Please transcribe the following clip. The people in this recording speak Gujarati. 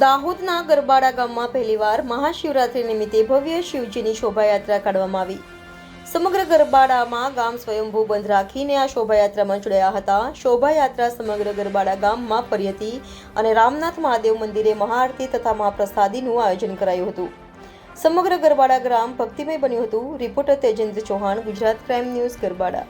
દાહોદના ગરબાડા ગામમાં પહેલીવાર મહાશિવરાત્રી નિમિત્તે ભવ્ય શિવજીની શોભાયાત્રા કાઢવામાં આવી. સમગ્ર ગરબાડામાં ગામ સ્વયંભૂ બંધ રાખીને આ શોભાયાત્રામાં જોડાયા હતા. શોભાયાત્રા સમગ્ર ગરબાડા ગામમાં ફરી હતી અને રામનાથ મહાદેવ મંદિરે મહાઆરતી તથા મહાપ્રસાદીનું આયોજન કરાયું હતું. સમગ્ર ગરબાડા ગ્રામ ભક્તિમય બન્યું હતું. Reporter Tejendra Chauhan, Gujarat crime news Garbada.